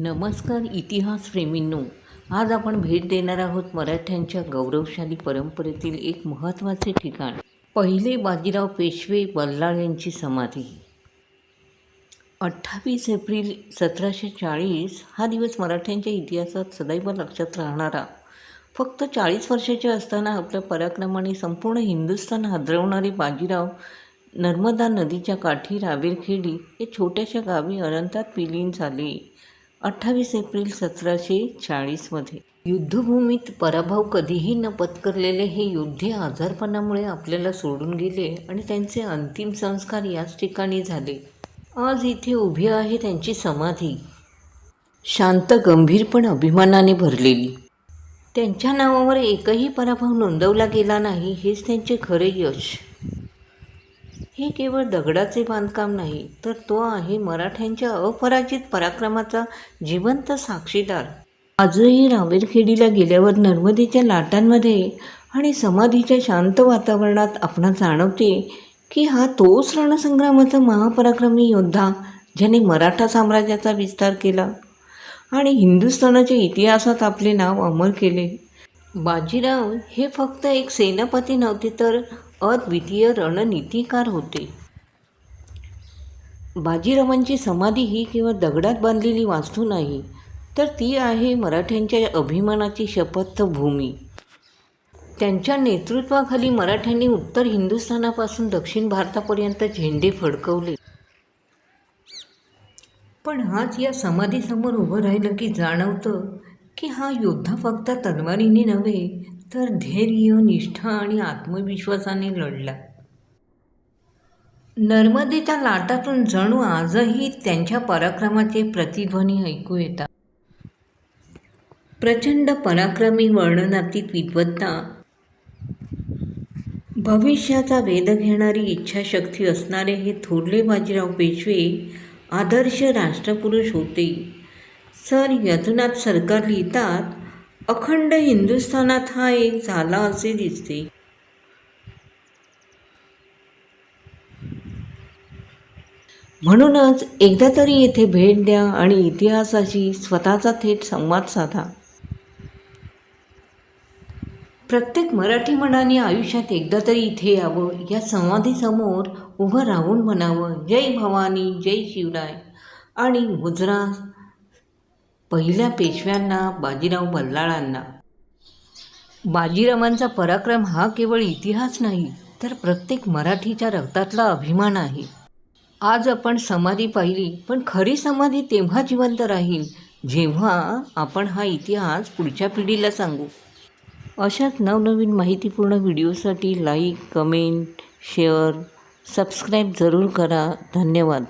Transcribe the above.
नमस्कार इतिहास प्रेमींनो आज आपण भेट देणार आहोत मराठ्यांच्या गौरवशाली परंपरेतील एक महत्त्वाचे ठिकाण. पहिले बाजीराव पेशवे बल्लाळ यांची समाधी. अठ्ठावीस एप्रिल सतराशे चाळीस हा दिवस मराठ्यांच्या इतिहासात सदैव लक्षात राहणारा. फक्त चाळीस वर्षाचे असताना आपल्या पराक्रमाने संपूर्ण हिंदुस्थान हादरवणारे बाजीराव नर्मदा नदीच्या काठी रावेरखेडी या छोट्याशा गावी अनंतात विलीन झाले. अठ्ठावीस एप्रिल सतराशे चाळीसमध्ये युद्धभूमीत पराभव कधीही न पत्करलेले हे योद्धे आजारपणामुळे आपल्याला सोडून गेले आणि त्यांचे अंतिम संस्कार याच ठिकाणी झाले. आज इथे उभी आहे त्यांची समाधी. शांत गंभीर पण अभिमानाने भरलेली. त्यांच्या नावावर एकही पराभव नोंदवला गेला नाही हेच त्यांचे खरे यश. हे केवळ दगडाचे बांधकाम नाही तर तो आहे मराठ्यांच्या अपराजित पराक्रमाचा जिवंत साक्षीदार. आजही रावेरखेडीला गेल्यावर नर्मदेच्या लाटांमध्ये आणि समाधीच्या शांत वातावरणात आपण जाणवते की हा तोच रणसंग्रामाचा महापराक्रमी योद्धा ज्याने मराठा साम्राज्याचा विस्तार केला आणि हिंदुस्थानाच्या इतिहासात आपले नाव अमर केले. बाजीराव हे फक्त एक सेनापती नव्हते तर अद्वितीय रणनीतिकार होते. बाजीरावांची समाधी ही केवळ दगडात बांधलेली वास्तू नाही तर ती आहे मराठ्यांच्या अभिमानाची शपथ भूमी त्यांच्या नेतृत्वाखाली मराठ्यांनी उत्तर हिंदुस्थानापासून दक्षिण भारतापर्यंत झेंडे फडकवले. पण आज या समाधीसमोर उभं राहिलं की जाणवतं की हा योद्धा फक्त तलवारीने नव्हे तर धैर्य निष्ठा आणि आत्मविश्वासाने लढला. नर्मदेच्या लाटातून जणू आजही त्यांच्या पराक्रमाचे प्रतिध्वनी ऐकू येतात. प्रचंड पराक्रमी वर्णनातीत विद्वत्ता भविष्याचा वेध घेणारी इच्छाशक्ती असणारे हे थोरले बाजीराव पेशवे आदर्श राष्ट्रपुरुष होते. सर यजुनाथ सरकार लिहितात अखंड हिंदुस्थानात हा एक झाला असे दिसते. म्हणूनच एकदा तरी येथे भेट द्या आणि इतिहासाशी स्वतःचा थेट संवाद साधा. प्रत्येक मराठी मनाने आयुष्यात एकदा तरी इथे यावं या संवादीसमोर उभं राहून म्हणावं जय भवानी जय शिवराय आणि गुजरात पहिल्या पेशव्यांना बाजीराव बल्लाळांना बाजीरावांचा पराक्रम हा केवळ इतिहास नाही तर प्रत्येक मराठीच्या रक्तातला अभिमान आहे. आज आपण समाधी पाहिली पण खरी समाधी तेव्हा जिवंत राहील जेव्हा आपण हा इतिहास पुढच्या पिढीला सांगू. अशाच नवनवीन माहितीपूर्ण व्हिडिओसाठी लाईक कमेंट शेअर सबस्क्राईब जरूर करा. धन्यवाद.